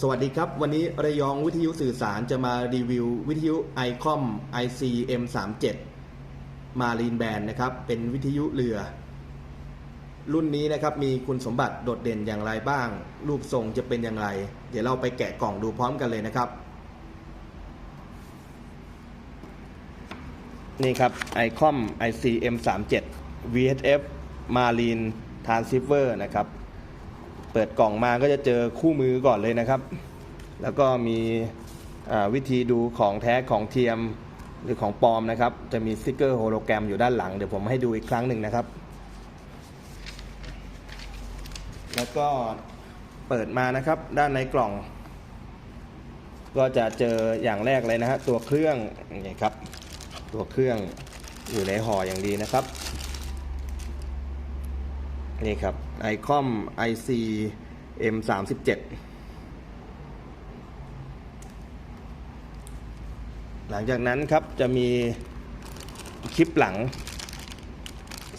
สวัสดีครับ วันนี้ระยองวิทยุสื่อสารจะมารีวิววิทยุ ICOM ICM37 มารีนแบนนะครับ เป็นวิทยุเรือ รุ่นนี้นะครับมีคุณสมบัติโดดเด่นอย่างไรบ้าง รูปทรงจะเป็นอย่างไร เดี๋ยวเราไปแกะกล่องดูพร้อมกันเลยนะครับ นี่ครับ ICOM ICM37 VHF Marine Transceiver นะครับ เปิดกล่องมาก็จะเจอคู่มือก่อนเลยนะครับ แล้วก็มีวิธีดูของแท้ของเทียมหรือของปลอมนะครับ จะมีสติกเกอร์โฮโลแกรมอยู่ด้านหลัง เดี๋ยวผมให้ดูอีกครั้งหนึ่งนะครับ แล้วก็เปิดมานะครับด้านในกล่อง ก็จะเจออย่างแรกเลยนะฮะตัวเครื่องนี่ครับ ตัวเครื่องอยู่ในห่ออย่างดีนะครับ นี่ครับ ICOM IC M37 หลังจากนั้นครับจะมีคลิปหลัง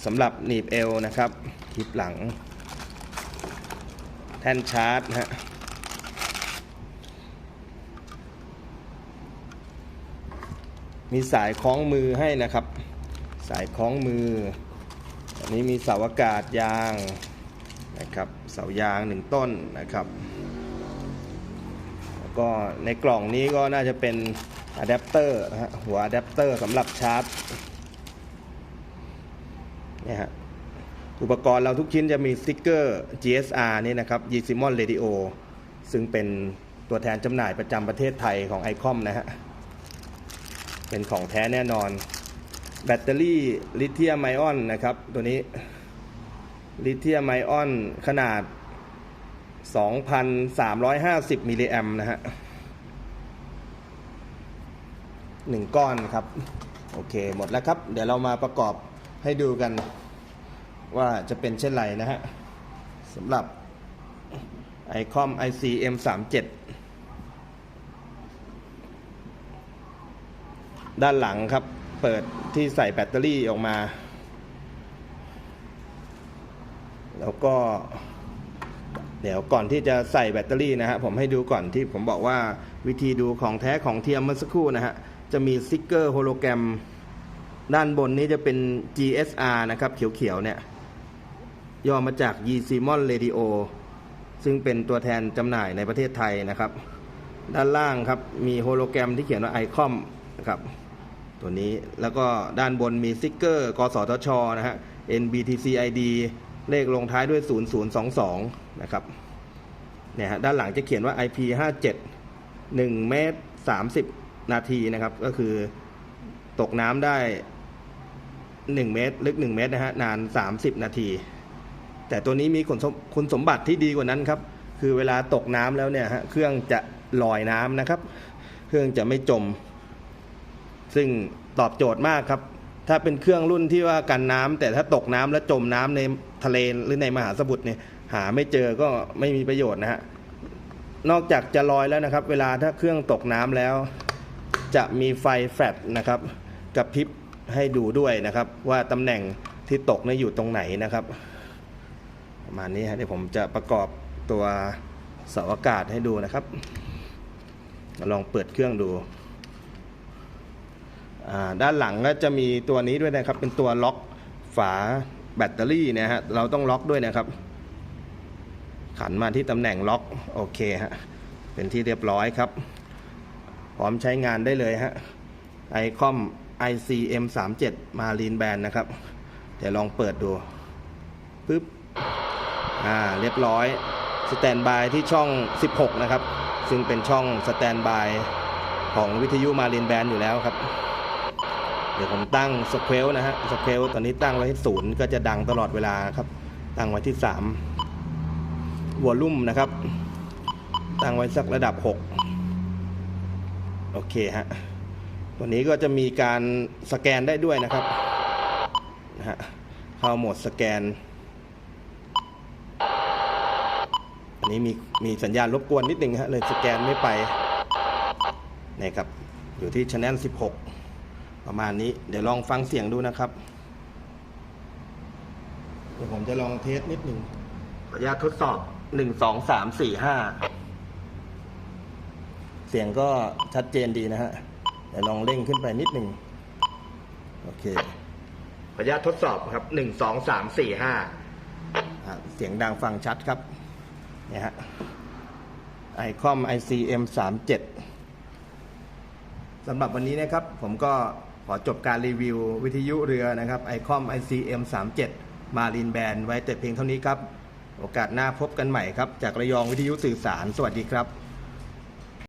สำหรับหนีบเอวนะครับ คลิปหลัง แท่นชาร์จนะฮะมีสายคล้องมือให้นะครับ สายคล้องมือ อันนี้มีเสาอากาศยางนะครับเสายางหนึ่งต้นนะครับแล้วก็ในกล่องนี้ก็น่าจะเป็นอะแดปเตอร์นะฮะหัวอะแดปเตอร์สำหรับชาร์จเนี่ยฮะอุปกรณ์เราทุกชิ้นจะมีสติ๊กเกอร์ GSR นี่นะครับ y s i m o n Radio ซึ่งเป็นตัวแทนจำหน่ายประจำประเทศไทยของ ICOM นะฮะ เป็นของแท้แน่นอน แบตเตอรี่ลิเธียมไอออนนะครับ ตัวนี้ลิเธียมไอออนขนาด 2,350 มิลลิแอมนะฮะหนึ่งก้อนครับ โอเคหมดแล้วครับ เดี๋ยวเรามาประกอบให้ดูกันว่าจะเป็นเช่นไรนะฮะสำหรับ ICOM IC M37 ด้านหลังครับ เปิดที่ใส่แบตเตอรี่ออกมา แล้วก็ เดี๋ยวก่อนที่จะใส่แบตเตอรี่นะฮะผมให้ดูก่อนที่ผมบอกว่าวิธีดูของแท้ของเทียมเมื่อสักครู่นะฮะจะมีสติกเกอร์โฮโลแกรม ด้านบนนี้จะเป็น GSR นะครับ เขียวๆเนี่ยย่อมาจาก y s i m o n Radio ซึ่งเป็นตัวแทนจำหน่ายในประเทศไทยนะครับ ด้านล่างครับ มีโฮโลแกรมที่เขียนว่า ICOM นะครับ ตัวนี้แล้วก็ด้านบนมีสติกเกอร์ กสทช นะฮะ NBTC ID เลขลงท้ายด้วย 0022 นะครับ เนี่ยฮะ ด้านหลังจะเขียนว่า IP 57 1เมตร30 นาทีนะครับ ก็คือตกน้ำได้ 1 เมตร ลึก 1 เมตรนะฮะ นาน 30 นาที แต่ตัวนี้มีคุณสมณสมบัติที่ดีกว่านั้นครับ คือเวลาตกน้ำแล้วเนี่ยฮะ เครื่องจะลอยน้ำนะครับ เครื่องจะไม่จม ซึ่งตอบโจทย์มากครับ ถ้าเป็นเครื่องรุ่นที่ว่ากันน้ำแต่ถ้าตกน้ำแล้วจมน้ำในทะเลหรือในมหาสมุทรเนี่ยหาไม่เจอก็ไม่มีประโยชน์นะฮะนอกจากจะลอยแล้วนะครับ เวลาถ้าเครื่องตกน้ำแล้ว จะมีไฟแฟลชนะครับกระพริบให้ดูด้วยนะครับ ว่าตำแหน่งที่ตกเนี่ยอยู่ตรงไหนนะครับประมาณนี้ฮะเดี๋ยวผมจะประกอบตัวเสาอากาศให้ดูนะครับ ลองเปิดเครื่องดู ด้านหลังก็จะมีตัวนี้ด้วยนะครับ เป็นตัวล็อกฝาแบตเตอรี่นะฮะเราต้องล็อกด้วยนะครับ ขันมาที่ตำแหน่งล็อกโอเคฮะเป็นที่เรียบร้อยครับ พร้อมใช้งานได้เลยฮะ ICOM ICM 3 7 Marine Band นะครับ เดี๋ยวลองเปิดดูปึ๊บอ่าเรียบร้อยสแตนบายที่ช่อง 16 นะครับ ซึ่งเป็นช่องสแตนบายของวิทยุ Marine Band อยู่แล้วครับ เดี๋ยวผมตั้งสเควลนะฮะสเควลตอนนี้ตั้งไว้ที่ศูนย์ก็จะดังตลอดเวลาครับ ตั้งไว้ที่3วอลลุ่มนะครับ ตั้งไว้สักระดับ6โอเคฮะตัวนี้ก็จะมีการสแกนได้ด้วยนะครับนะฮะเข้าโหมดสแกนอันนี้มีมีสัญญาณรบกวนนิดนึงฮะเลยสแกนไม่ไปนี่ครับอยู่ที่ channel 16 ประมาณนี้เดี๋ยวลองฟังเสียงดูนะครับ เดี๋ยวผมจะลองเทสนิดหนึ่งขออนุญาตทดสอบหนึ่งสองสามสี่ห้าสียงก็ชัดเจนดีนะฮะเดี๋ยวลองเร่งขึ้นไปนิดหนึ่งโอเคขออนุญาตทดสอบครับหนึ่งสองสามสี่ห้าเสียงดังฟังชัดครับเนี่ยฮะไอคอม ICM 3 7สำหรับวันนี้นะครับ ผมก็ ขอจบการรีวิววิทยุเรือนะครับไอคอม ICM 3 7มารินแบนไว้แต่เพียงเท่านี้ครับ โอกาสหน้าพบกันใหม่ครับ จากระยองวิทยุสื่อสาร สวัสดีครับ